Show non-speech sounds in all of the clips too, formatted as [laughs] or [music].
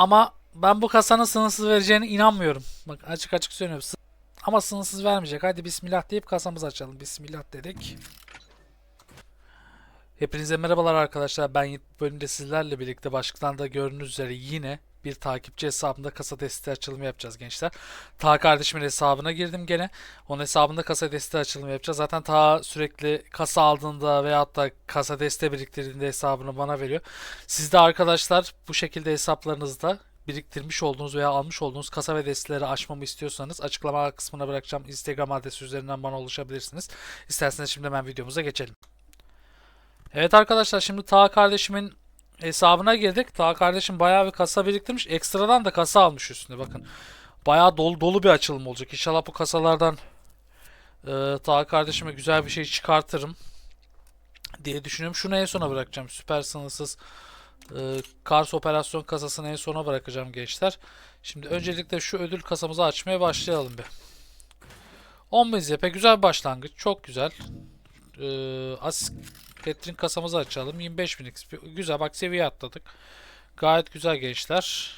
Ama ben bu kasanın sınırsız vereceğine inanmıyorum. Bak açık açık söylüyorum. Ama sınırsız vermeyecek. Hadi bismillah deyip kasamızı açalım. Bismillah dedik. Hepinize merhabalar arkadaşlar. Ben bu bölümde sizlerle birlikte başlıktan da gördüğünüz üzere yine bir takipçi hesabında kasa desteği açılımı yapacağız gençler. Ta kardeşimin hesabına girdim gene. Onun hesabında kasa desteği açılımı yapacağız. Zaten ta sürekli kasa aldığında veyahut da kasa desteği biriktirdiğinde hesabını bana veriyor. Siz de arkadaşlar bu şekilde hesaplarınızda biriktirmiş olduğunuz veya almış olduğunuz kasa ve desteleri açmamı istiyorsanız açıklama kısmına bırakacağım Instagram adresi üzerinden bana ulaşabilirsiniz. İsterseniz şimdi hemen videomuza geçelim. Evet arkadaşlar şimdi Ta kardeşimin hesabına girdik. Ta kardeşim bayağı bir kasa biriktirmiş. Ekstradan da kasa almış üstüne bakın. Bayağı dolu dolu bir açılım olacak. İnşallah bu kasalardan e, Ta kardeşime güzel bir şey çıkartırım diye düşünüyorum. Şunu en sona bırakacağım. Süper sınırsız e, Kars operasyon kasasını en sona bırakacağım gençler. Şimdi öncelikle şu ödül kasamızı açmaya başlayalım bir. 10.000 ZP güzel bir başlangıç. Çok güzel. Ee, Asist Catering kasamızı açalım. 25.000 XP. Güzel bak seviye atladık. Gayet güzel gençler.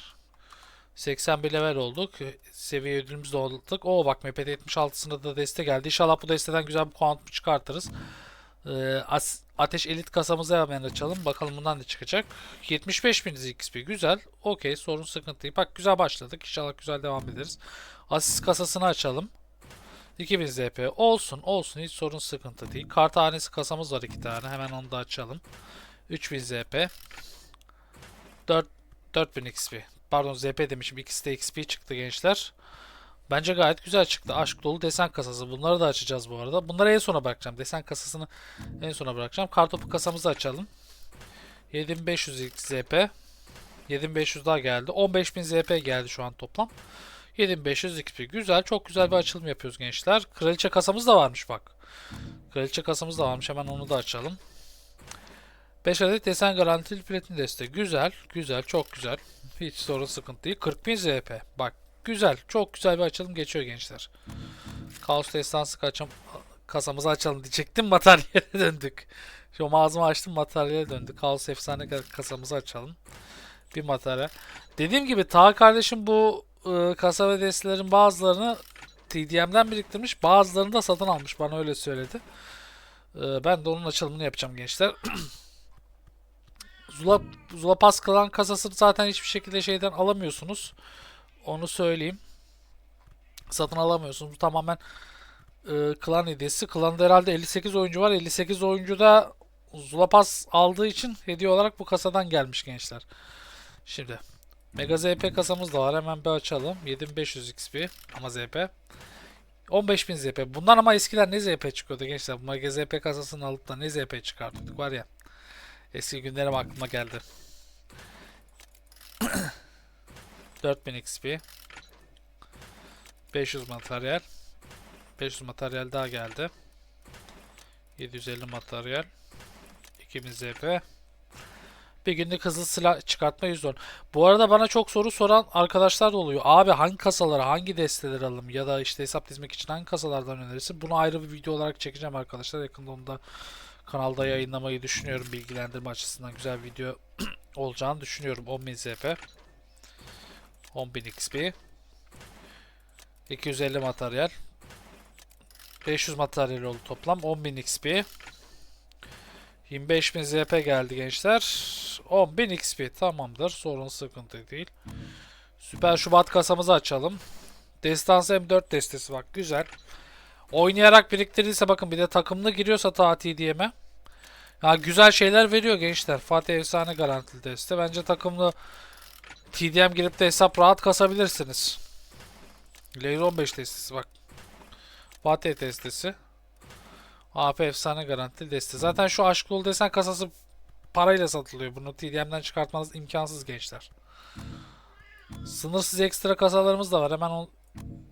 81 level olduk. Seviye ödülümüzü de aldık. Oo bak MPT 76'sında da deste geldi. İnşallah bu desteden güzel bir kuantum çıkartırız. Ee, ateş elit kasamızı hemen açalım. Bakalım bundan ne çıkacak. 75.000 XP. Güzel. Okey sorun sıkıntı değil. Bak güzel başladık. İnşallah güzel devam ederiz. Asist kasasını açalım. 2000 ZP olsun olsun hiç sorun sıkıntı değil. Kart tanesi kasamız var iki tane hemen onu da açalım. 3000 ZP 4 4000 XP pardon ZP demişim ikisi de XP çıktı gençler. Bence gayet güzel çıktı. Aşk dolu desen kasası. Bunları da açacağız bu arada. Bunları en sona bırakacağım. Desen kasasını en sona bırakacağım. Kartopu kasamızı açalım. 7500 ZP 7500 daha geldi. 15000 ZP geldi şu an toplam. 7500 XP. Güzel. Çok güzel bir açılım yapıyoruz gençler. Kraliçe kasamız da varmış bak. Kraliçe kasamız da varmış. Hemen onu da açalım. 5 adet desen garantili platin deste. Güzel. Güzel. Çok güzel. Hiç sorun sıkıntı değil. 40.000 ZP. Bak. Güzel. Çok güzel bir açılım geçiyor gençler. Kaos destansı kaçam kasamızı açalım diyecektim. [laughs] Materyale döndük. Şu mağazamı açtım materyale döndük. Kaos efsane kasamızı açalım. Bir materyal. Dediğim gibi Ta kardeşim bu e, kasa ve destelerin bazılarını TDM'den biriktirmiş. Bazılarını da satın almış. Bana öyle söyledi. E, ben de onun açılımını yapacağım gençler. [clears throat] Zula, Zula Pass Klan kasasını zaten hiçbir şekilde şeyden alamıyorsunuz. Onu söyleyeyim. Satın alamıyorsunuz. Bu tamamen e, klan hediyesi. Klanda herhalde 58 oyuncu var. 58 oyuncu da Zula Pass aldığı için hediye olarak bu kasadan gelmiş gençler. Şimdi Mega ZP kasamız da var. Hemen bir açalım. 7500 XP ama ZP. 15000 ZP. Bundan ama eskiden ne ZP çıkıyordu gençler? Bu Mega ZP kasasını alıp da ne ZP çıkartıyorduk var ya. Eski günlerim aklıma geldi. 4000 XP. 500 materyal. 500 materyal daha geldi. 750 materyal. 2000 ZP. Bir günlük hızlı silah çıkartma 110. Bu arada bana çok soru soran arkadaşlar da oluyor. Abi hangi kasaları, hangi desteleri alalım ya da işte hesap dizmek için hangi kasalardan önerirsin? Bunu ayrı bir video olarak çekeceğim arkadaşlar. Yakında onu da kanalda yayınlamayı düşünüyorum. Bilgilendirme açısından güzel bir video [clears throat] olacağını düşünüyorum. 10.000 ZP. 10.000 XP. 250 materyal. 500 materyal oldu toplam. 10.000 XP. 25.000 ZP geldi gençler. 10.000 XP tamamdır. Sorun sıkıntı değil. Süper Şubat kasamızı açalım. Destansı M4 destesi bak güzel. Oynayarak biriktirdiyse bakın bir de takımlı giriyorsa Tati diyeme. Ya güzel şeyler veriyor gençler. Fatih Efsane garantili deste. Bence takımlı TDM girip de hesap rahat kasabilirsiniz. Layer 15 destesi bak. Fatih destesi. AP efsane garantili deste. Zaten şu aşk dolu desen kasası parayla satılıyor. Bunu TDM'den çıkartmanız imkansız gençler. Sınırsız ekstra kasalarımız da var. Hemen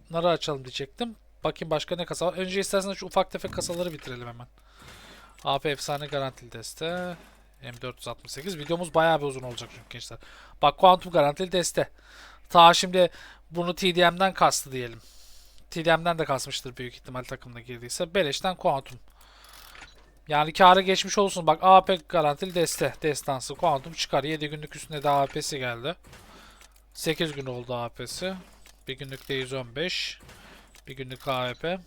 onları açalım diyecektim. Bakayım başka ne kasa var. Önce isterseniz şu ufak tefek kasaları bitirelim hemen. AP efsane garantili deste. M468. Videomuz bayağı bir uzun olacak çünkü gençler. Bak kuantum garantili deste. Ta şimdi bunu TDM'den kastı diyelim. TDM'den de kasmıştır büyük ihtimal takımda girdiyse. Beleşten kuantum. Yani karı geçmiş olsun. Bak AP garantili deste. Destansı kuantum çıkar. 7 günlük üstünde de AP'si geldi. 8 gün oldu AP'si. Bir günlük de 115. Bir günlük AWP.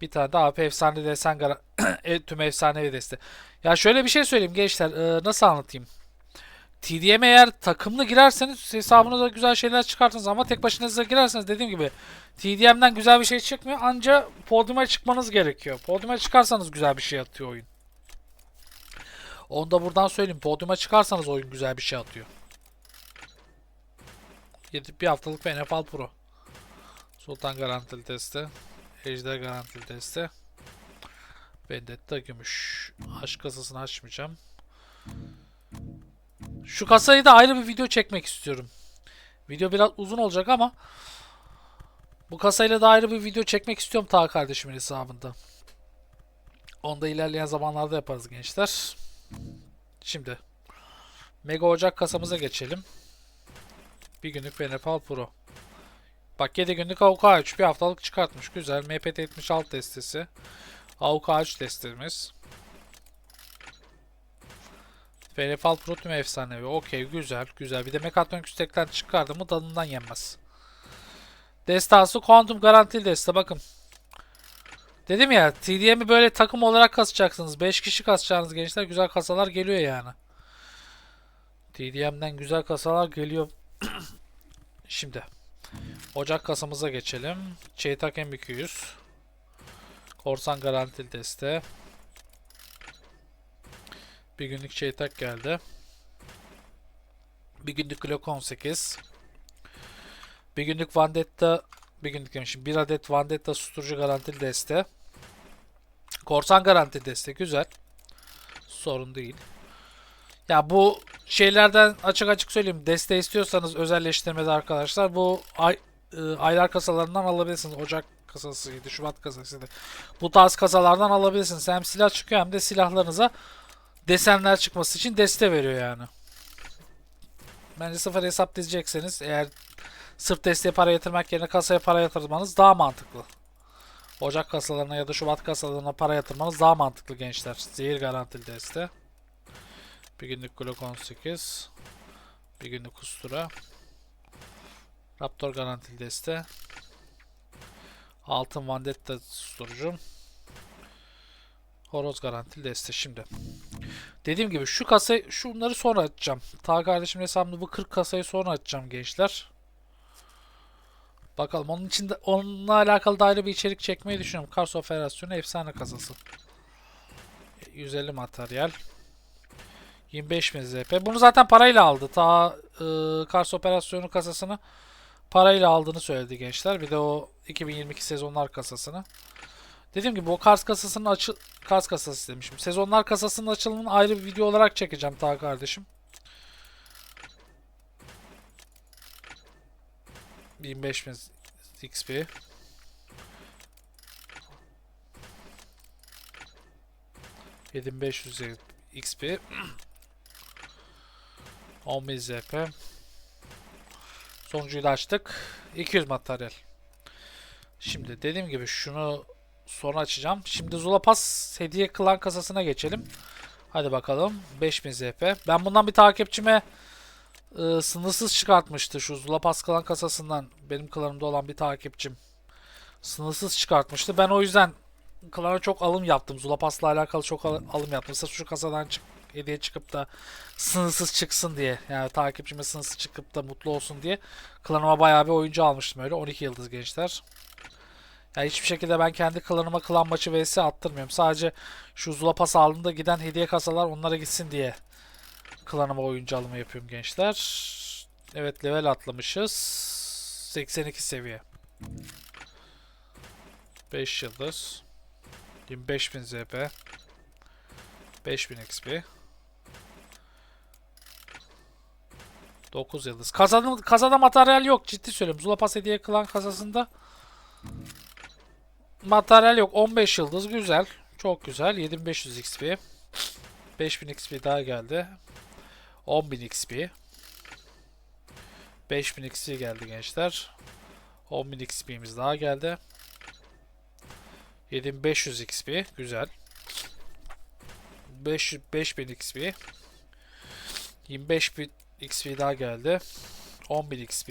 Bir tane de AP efsane desen [clears throat] e, tüm efsanevi deste. Ya şöyle bir şey söyleyeyim gençler. Ee, nasıl anlatayım? TDM eğer takımlı girerseniz hesabınıza güzel şeyler çıkartınız ama tek başınıza girerseniz dediğim gibi TDM'den güzel bir şey çıkmıyor. Anca podyuma çıkmanız gerekiyor. Podyuma çıkarsanız güzel bir şey atıyor oyun. Onu da buradan söyleyeyim. Podyuma çıkarsanız oyun güzel bir şey atıyor. Gidip bir haftalık NFL Pro. Sultan garantili testi. Ejder garantili testi. Vendetta gümüş. Aşk kasasını açmayacağım. Şu kasayı da ayrı bir video çekmek istiyorum. Video biraz uzun olacak ama bu kasayla da ayrı bir video çekmek istiyorum ta kardeşimin hesabında. Onu da ilerleyen zamanlarda yaparız gençler. Şimdi Mega Ocak kasamıza geçelim. Bir günlük Benepal Pro. Bak 7 günlük AUK 3 bir haftalık çıkartmış. Güzel. MPT 76 destesi. AUK 3 destemiz. Benepal Pro tüm efsanevi. Okey güzel güzel. Bir de Mekatronik üstekten çıkardı mı dalından yenmez. Destası Quantum garantili deste bakın. Dedim ya TDM'i böyle takım olarak kasacaksınız. 5 kişi kasacağınız gençler güzel kasalar geliyor yani. TDM'den güzel kasalar geliyor. [clears throat] Şimdi Ocak kasamıza geçelim. Çeytak M200. Korsan garantili deste. Bir günlük Çeytak geldi. Bir günlük Glock 18. Bir günlük Vandetta bir günlük demişim. Bir adet Vandetta susturucu garantili deste. Korsan garantili deste. Güzel. Sorun değil. Ya bu şeylerden açık açık söyleyeyim. Deste istiyorsanız özelleştirmede arkadaşlar bu ay, e, aylar kasalarından alabilirsiniz. Ocak kasasıydı, Şubat kasasıydı. Bu tarz kasalardan alabilirsiniz. Hem silah çıkıyor hem de silahlarınıza desenler çıkması için deste veriyor yani. Bence sıfır hesap diyecekseniz eğer sırf desteğe para yatırmak yerine kasaya para yatırmanız daha mantıklı. Ocak kasalarına ya da Şubat kasalarına para yatırmanız daha mantıklı gençler. Zehir garantili deste. Bir günlük Glock 18. Bir günlük Ustura. Raptor garantili deste. Altın Vandetta susturucu. Horoz garantili deste şimdi. Dediğim gibi şu kasayı şunları sonra açacağım. Ta kardeşim hesabımda bu 40 kasayı sonra açacağım gençler. Bakalım onun için de onunla alakalı da ayrı bir içerik çekmeyi düşünüyorum. Kars Operasyonu efsane kasası. 150 materyal. 25 bin ZP. Bunu zaten parayla aldı. Ta e, Kars Operasyonu kasasını parayla aldığını söyledi gençler. Bir de o 2022 sezonlar kasasını. Dediğim gibi o Kars kasasının açı Kars kasası demişim. Sezonlar kasasının açılımını ayrı bir video olarak çekeceğim ta kardeşim. 25 bin XP. Yedim 500 XP. 10 bin ZP. [clears throat] Sonuncuyu da açtık. 200 materyal. Şimdi dediğim gibi şunu sonra açacağım. Şimdi Zula Pass hediye klan kasasına geçelim. Hadi bakalım. 5000 ZP. Ben bundan bir takipçime e, sınırsız çıkartmıştı şu Zula Pass klan kasasından. Benim klanımda olan bir takipçim. Sınırsız çıkartmıştı. Ben o yüzden klana çok alım yaptım. Zula Pass'la alakalı çok al- alım yaptım. Sırf şu kasadan çık hediye çıkıp da sınırsız çıksın diye. Yani takipçime sınırsız çıkıp da mutlu olsun diye. Klanıma bayağı bir oyuncu almıştım öyle. 12 yıldız gençler. Yani hiçbir şekilde ben kendi klanıma klan maçı vs attırmıyorum. Sadece şu Zula Pass aldığında giden hediye kasalar onlara gitsin diye klanıma oyuncu alımı yapıyorum gençler. Evet level atlamışız. 82 seviye. 5 yıldız. 25000 ZP. 5000 XP. 9 yıldız. Kasada, kasada materyal yok ciddi söylüyorum. Zula Pass hediye klan kasasında materyal yok. 15 yıldız güzel. Çok güzel. 7500 XP. 5000 XP daha geldi. 10000 XP. 5000 XP geldi gençler. 10000 XP'miz daha geldi. 7500 XP güzel. 5 5000 XP. 25000 XP daha geldi. 10.000 XP.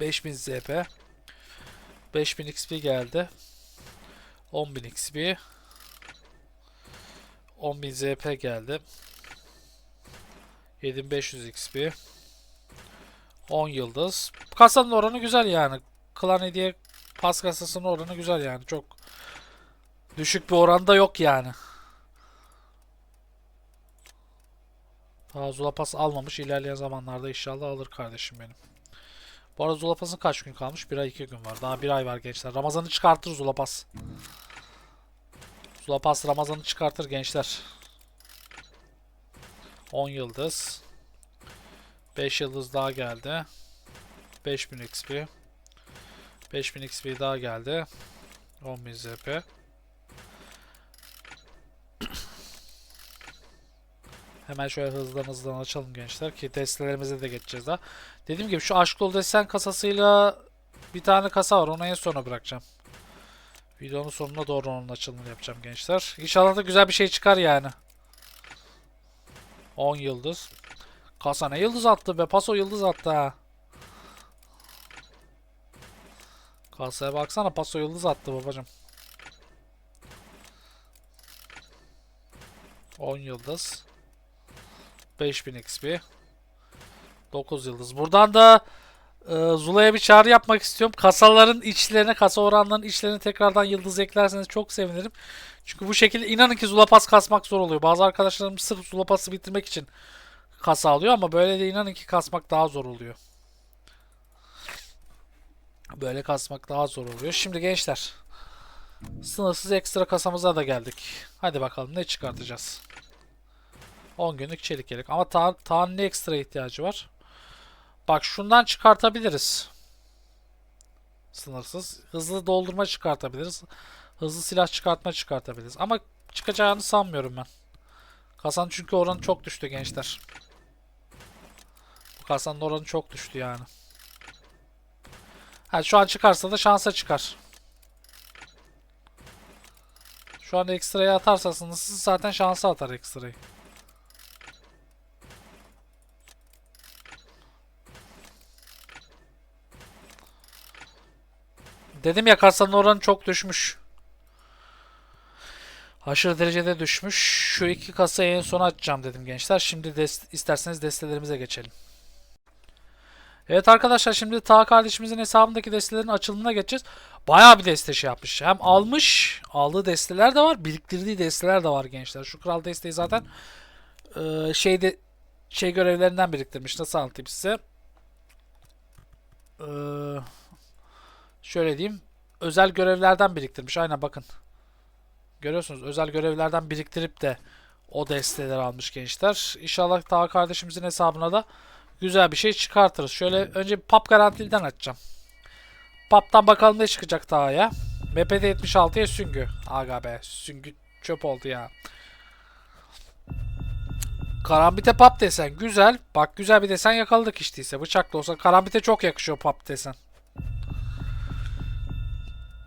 5000 ZP. 5000 XP geldi. 10.000 XP. 10.000 ZP geldi. 7500 XP. 10 yıldız. Kasanın oranı güzel yani. Klan hediye pas kasasının oranı güzel yani. Çok düşük bir oranda yok yani. Daha Pass almamış. İlerleyen zamanlarda inşallah alır kardeşim benim. Bu arada Zula Pass'ın kaç gün kalmış? Bir ay iki gün var. Daha bir ay var gençler. Ramazan'ı çıkartır Zula Pass. Zula Pass Ramazan'ı çıkartır gençler. 10 yıldız. 5 yıldız daha geldi. 5000 XP. 5000 XP daha geldi. 10.000 ZP. Hemen şöyle hızlıdan hızlıdan açalım gençler ki testlerimize de geçeceğiz daha. Dediğim gibi şu aşk dolu desen kasasıyla bir tane kasa var onu en sona bırakacağım. Videonun sonuna doğru onun açılımını yapacağım gençler. İnşallah da güzel bir şey çıkar yani. 10 yıldız. Kasa ne yıldız attı be? Paso yıldız attı ha. Kasaya baksana paso yıldız attı babacım. 10 yıldız. 5000 XP. 9 yıldız. Buradan da e, Zula'ya bir çağrı yapmak istiyorum. Kasaların içlerine, kasa oranlarının içlerine tekrardan yıldız eklerseniz çok sevinirim. Çünkü bu şekilde inanın ki Zula Pass kasmak zor oluyor. Bazı arkadaşlarım sırf Zula Pass'ı bitirmek için kasa alıyor ama böyle de inanın ki kasmak daha zor oluyor. Böyle kasmak daha zor oluyor. Şimdi gençler sınırsız ekstra kasamıza da geldik. Hadi bakalım ne çıkartacağız. 10 günlük çelik yelek. Ama ta Tahan'ın ne ekstra ihtiyacı var? Bak şundan çıkartabiliriz. Sınırsız. Hızlı doldurma çıkartabiliriz. Hızlı silah çıkartma çıkartabiliriz. Ama çıkacağını sanmıyorum ben. Kasanın çünkü oranı çok düştü gençler. Bu kasanın oranı çok düştü yani. Ha, şu an çıkarsa da şansa çıkar. Şu an ekstrayı atarsa sınırsız zaten şansa atar ekstrayı. Dedim ya kasanın oranı çok düşmüş. Aşırı derecede düşmüş. Şu iki kasayı en sona açacağım dedim gençler. Şimdi dest isterseniz destelerimize geçelim. Evet arkadaşlar şimdi Ta kardeşimizin hesabındaki destelerin açılımına geçeceğiz. Bayağı bir deste şey yapmış. Hem almış, aldığı desteler de var, biriktirdiği desteler de var gençler. Şu kral desteği zaten e, şeyde şey görevlerinden biriktirmiş. Nasıl anlatayım size? Eee şöyle diyeyim. Özel görevlerden biriktirmiş. Aynen bakın. Görüyorsunuz özel görevlerden biriktirip de o desteleri almış gençler. İnşallah Taha kardeşimizin hesabına da güzel bir şey çıkartırız. Şöyle önce bir pap garantiliden açacağım. Pap'tan bakalım ne çıkacak Taha'ya. MPD 76'ya süngü. Aga be süngü çöp oldu ya. Karambite pap desen güzel. Bak güzel bir desen yakaladık işte ise. Bıçakla olsa karambite çok yakışıyor pap desen.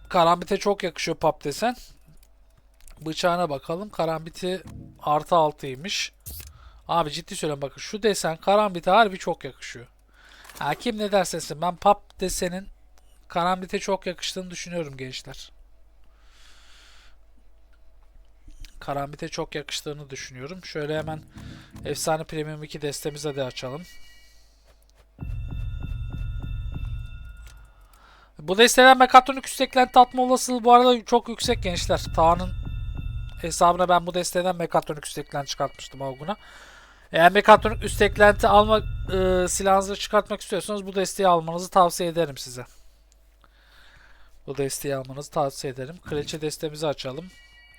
Karambite çok yakışıyor pap desen. Bıçağına bakalım. Karambiti artı altıymış. Abi ciddi söylüyorum bakın şu desen karambite harbi çok yakışıyor. Ha, kim ne derse desin ben pap desenin karambite çok yakıştığını düşünüyorum gençler. Karambite çok yakıştığını düşünüyorum. Şöyle hemen Efsane Premium 2 destemize de açalım. Bu desteden mekatronik üst eklenti atma olasılığı bu arada çok yüksek gençler. Taha'nın hesabına ben bu desteden mekatronik üst eklenti çıkartmıştım Avgun'a. Eğer mekatronik üst eklenti alma e, silahınızı çıkartmak istiyorsanız bu desteği almanızı tavsiye ederim size. Bu desteği almanızı tavsiye ederim. Kraliçe destemizi açalım.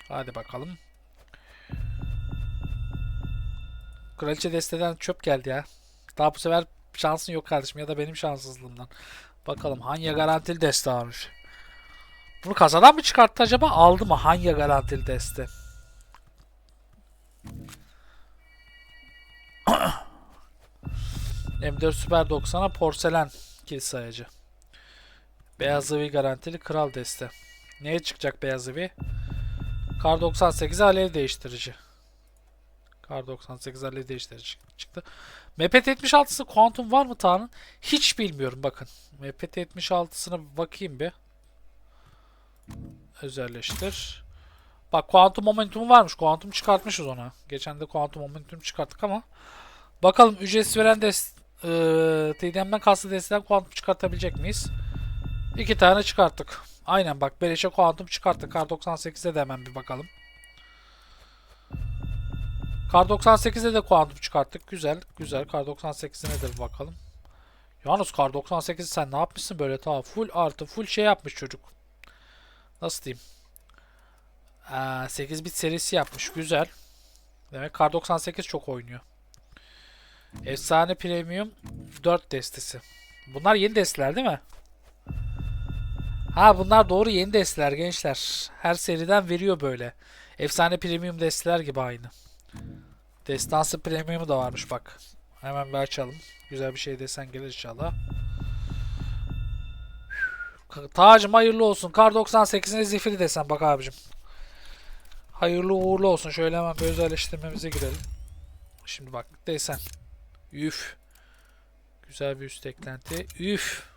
Hadi bakalım. Kraliçe desteden çöp geldi ya. Daha bu sefer şansın yok kardeşim ya da benim şanssızlığımdan. Bakalım Hanya garantili deste almış. Bunu kasadan mı çıkarttı acaba? Aldı mı Hanya garantili deste? M4 Super 90'a porselen kilit sayacı. Beyaz zıvi garantili kral deste. Neye çıkacak beyaz zıvi? Kar 98'e alev değiştirici. Kar 98 alev değiştirici çıktı. MPT 76'sı kuantum var mı Tanrı'nın? Hiç bilmiyorum bakın. MPT 76'sına bir bakayım bir. Özelleştir. Bak kuantum momentumu varmış. Kuantum çıkartmışız ona. Geçen de kuantum momentum çıkarttık ama. Bakalım ücretsiz veren dest e, TDM'den kastı desteden kuantum çıkartabilecek miyiz? İki tane çıkarttık. Aynen bak beleşe kuantum çıkarttık. Kar 98'e de hemen bir bakalım. Kar 98'e de kuantum çıkarttık. Güzel, güzel. Kar 98'ine de bir bakalım. Yalnız Kar 98 sen ne yapmışsın böyle ta full artı full şey yapmış çocuk. Nasıl diyeyim? Ee, 8 bit serisi yapmış. Güzel. Demek Kar 98 çok oynuyor. Efsane Premium 4 destesi. Bunlar yeni desteler değil mi? Ha bunlar doğru yeni desteler gençler. Her seriden veriyor böyle. Efsane Premium desteler gibi aynı. Destansı Premium'u da varmış bak. Hemen bir açalım. Güzel bir şey desen gelir inşallah. Tacım hayırlı olsun. Kar 98'ine zifiri desen bak abicim. Hayırlı uğurlu olsun. Şöyle hemen bir özelleştirmemize girelim. Şimdi bak desen. Üf. Güzel bir üst eklenti. Üf.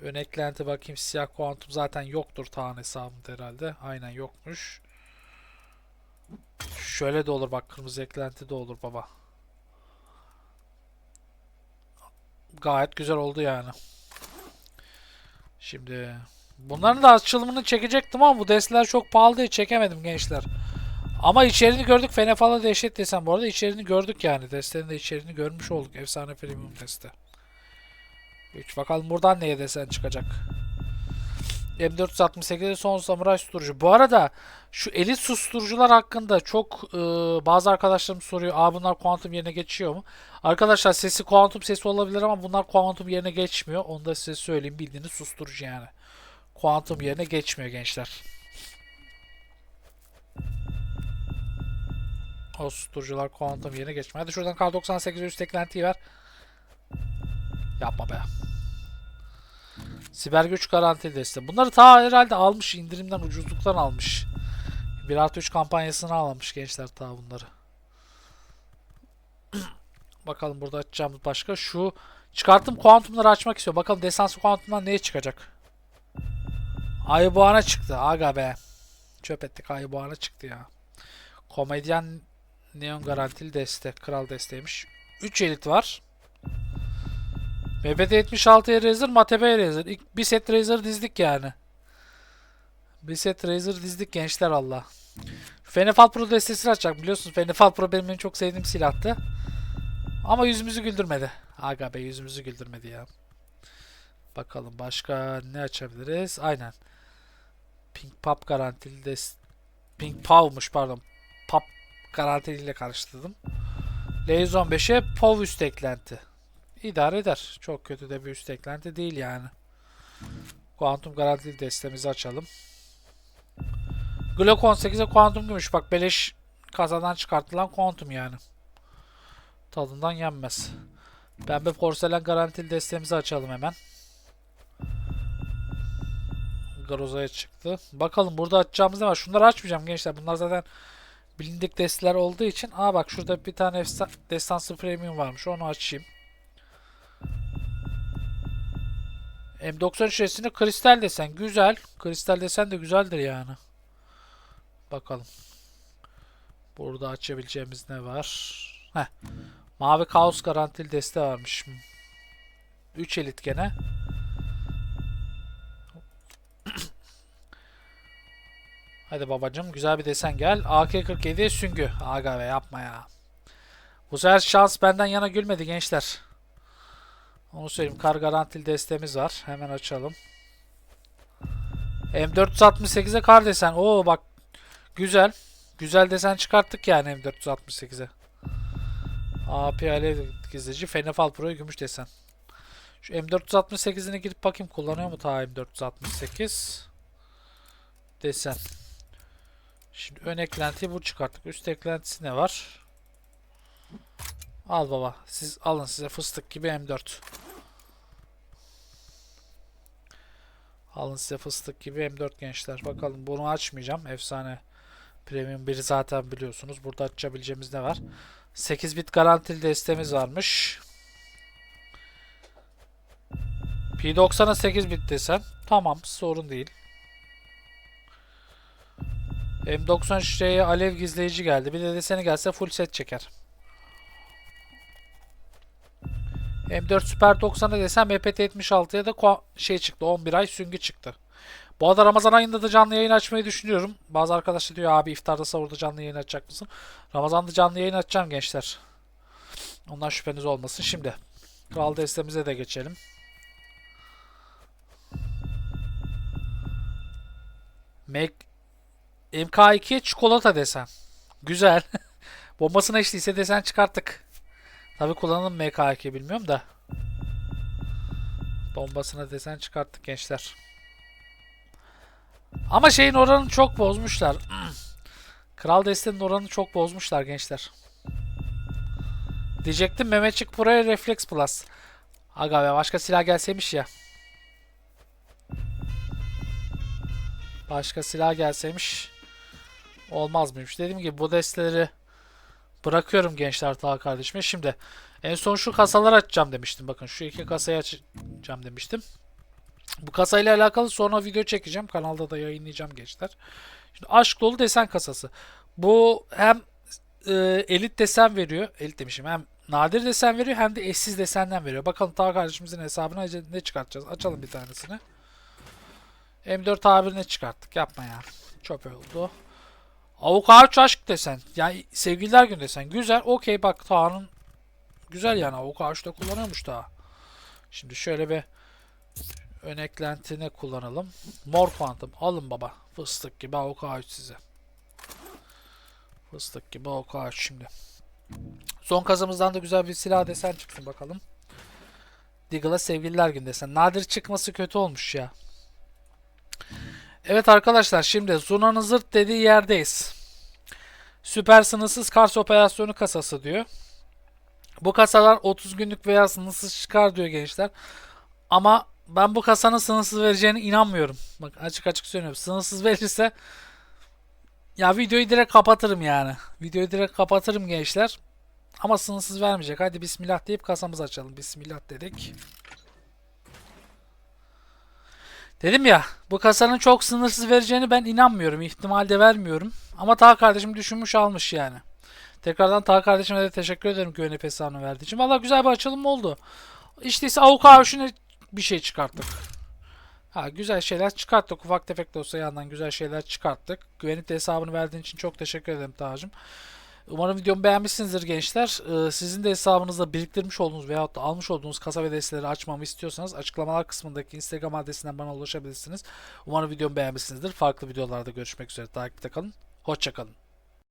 Ön eklenti bakayım. Siyah kuantum zaten yoktur tane hesabımda herhalde. Aynen yokmuş. Şöyle de olur bak. Kırmızı eklenti de olur baba. Gayet güzel oldu yani. Şimdi bunların da açılımını çekecektim ama bu destler çok pahalı diye çekemedim gençler. Ama içeriğini gördük. Fenefal'a dehşet desem bu arada içeriğini gördük yani. Destenin de içeriğini görmüş olduk. Efsane premium deste. 3 bakalım buradan neye desen çıkacak. M468'de son samuray susturucu. Bu arada şu elit susturucular hakkında çok e, bazı arkadaşlarım soruyor. Aa bunlar kuantum yerine geçiyor mu? Arkadaşlar sesi kuantum sesi olabilir ama bunlar kuantum yerine geçmiyor. Onu da size söyleyeyim. Bildiğiniz susturucu yani. Kuantum yerine geçmiyor gençler. O susturucular kuantum yerine geçmiyor. Hadi şuradan K98 üst eklentiyi ver. Yapma be. Siber güç garantili deste. Bunları ta herhalde almış. indirimden ucuzluktan almış. 1 artı 3 kampanyasını almış gençler ta bunları. [clears throat] Bakalım burada açacağımız başka. Şu çıkarttım kuantumları açmak istiyor. Bakalım desansı kuantumdan neye çıkacak? Ayıboğan'a çıktı. Aga be. Çöp ettik Ayıboğan'a çıktı ya. Komedyen Neon garantili deste. Kral desteymiş. 3 elit var. MPT 76 Razer, Matebe Razer. İlk bir set Razer dizdik yani. Bir set Razer dizdik gençler Allah. Fenefal Pro destesini açacak biliyorsunuz. Fenefal Pro benim en çok sevdiğim silahtı. Ama yüzümüzü güldürmedi. Aga be yüzümüzü güldürmedi ya. Bakalım başka ne açabiliriz? Aynen. Pink Pop garantili dest... Pink Pow'muş pardon. Pop garantiliyle karıştırdım. Lazy 15'e POV üst eklenti. İdare eder. Çok kötü de bir üst eklenti değil yani. Kuantum garantili destemizi açalım. Glock 18'e kuantum gümüş. Bak beleş kasadan çıkartılan kuantum yani. Tadından yenmez. Pembe porselen garantili destemizi açalım hemen. Groza'ya çıktı. Bakalım burada açacağımız ne var? Şunları açmayacağım gençler. Bunlar zaten bilindik desteler olduğu için. Aa bak şurada bir tane destansı premium varmış. Onu açayım. M90 içerisinde kristal desen. Güzel. Kristal desen de güzeldir yani. Bakalım. Burada açabileceğimiz ne var? Heh. Mavi kaos garantili deste varmış. 3 elit gene. [coughs] Hadi babacım güzel bir desen gel. AK-47 süngü. Aga be yapma ya. Bu sefer şans benden yana gülmedi gençler. Onu söyleyeyim. Kar garantili destemiz var. Hemen açalım. M468'e kar desen. Oo bak. Güzel. Güzel desen çıkarttık yani M468'e. AP alev gizleyici. Fenefal Pro'ya gümüş desen. Şu M468'ine girip bakayım kullanıyor mu ta M468? Desen. Şimdi ön eklentiyi bu çıkarttık. Üst eklentisi ne var? Al baba. Siz alın size fıstık gibi M4. Alın size fıstık gibi M4 gençler. Bakalım bunu açmayacağım. Efsane Premium 1'i zaten biliyorsunuz. Burada açabileceğimiz ne var? 8 bit garantili destemiz varmış. P90'a 8 bit desem tamam sorun değil. M93'ye alev gizleyici geldi. Bir de deseni gelse full set çeker. M4 Super 90'a desem MPT-76'ya da şey çıktı. 11 ay süngü çıktı. Bu arada Ramazan ayında da canlı yayın açmayı düşünüyorum. Bazı arkadaşlar diyor abi iftarda sahurda canlı yayın açacak mısın? Ramazan'da canlı yayın açacağım gençler. Ondan şüpheniz olmasın. Şimdi Kral destemize de geçelim. Mac MK2'ye çikolata desen. Güzel. [laughs] Bombasına eşliyse desen çıkarttık. Tabi kullanalım MK2 bilmiyorum da. Bombasına desen çıkarttık gençler. Ama şeyin oranını çok bozmuşlar. [clears throat] Kral destenin oranını çok bozmuşlar gençler. Diyecektim Mehmetçik buraya Reflex Plus. Aga be başka silah gelseymiş ya. Başka silah gelseymiş. Olmaz mıymış? Dediğim gibi bu desteleri bırakıyorum gençler ta kardeşime. Şimdi en son şu kasaları açacağım demiştim. Bakın şu iki kasayı açacağım demiştim. Bu kasayla alakalı sonra video çekeceğim. Kanalda da yayınlayacağım gençler. Şimdi aşk dolu desen kasası. Bu hem e, elit desen veriyor. Elit demişim. Hem nadir desen veriyor hem de eşsiz desenden veriyor. Bakalım ta kardeşimizin hesabına ne çıkartacağız. Açalım bir tanesini. M4 abi ne çıkarttık? Yapma ya. Çöp oldu. Avukat aşk desen. Yani sevgililer günü desen. Güzel. Okey bak Taha'nın güzel yani. Avukat da kullanıyormuş daha. Şimdi şöyle bir ön eklentine kullanalım. Mor Phantom. Alın baba. Fıstık gibi avukat size. Fıstık gibi avukat şimdi. Son kazımızdan da güzel bir silah desen çıksın bakalım. Deagle'a sevgililer günü desen. Nadir çıkması kötü olmuş ya. Evet arkadaşlar şimdi Zuna'nın zırt dediği yerdeyiz. Süper sınırsız Kars operasyonu kasası diyor. Bu kasalar 30 günlük veya sınırsız çıkar diyor gençler. Ama ben bu kasanın sınırsız vereceğine inanmıyorum. Bak açık açık söylüyorum. Sınırsız verirse ya videoyu direkt kapatırım yani. Videoyu direkt kapatırım gençler. Ama sınırsız vermeyecek. Hadi bismillah deyip kasamızı açalım. Bismillah dedik. Dedim ya bu kasanın çok sınırsız vereceğini ben inanmıyorum. İhtimalde vermiyorum. Ama Taha kardeşim düşünmüş almış yani. Tekrardan Taha kardeşime de teşekkür ederim güvenip hesabını verdiği için. Valla güzel bir açılım oldu. İşte ise avukat şuna bir şey çıkarttık. Ha güzel şeyler çıkarttık. Ufak tefek de olsa yandan güzel şeyler çıkarttık. Güvenip de hesabını verdiğin için çok teşekkür ederim Taha'cığım. Umarım videomu beğenmişsinizdir gençler. Ee, sizin de hesabınızda biriktirmiş olduğunuz veyahut da almış olduğunuz kasa ve desteleri açmamı istiyorsanız açıklamalar kısmındaki Instagram adresinden bana ulaşabilirsiniz. Umarım videomu beğenmişsinizdir. Farklı videolarda görüşmek üzere. Takipte kalın. Hoşçakalın.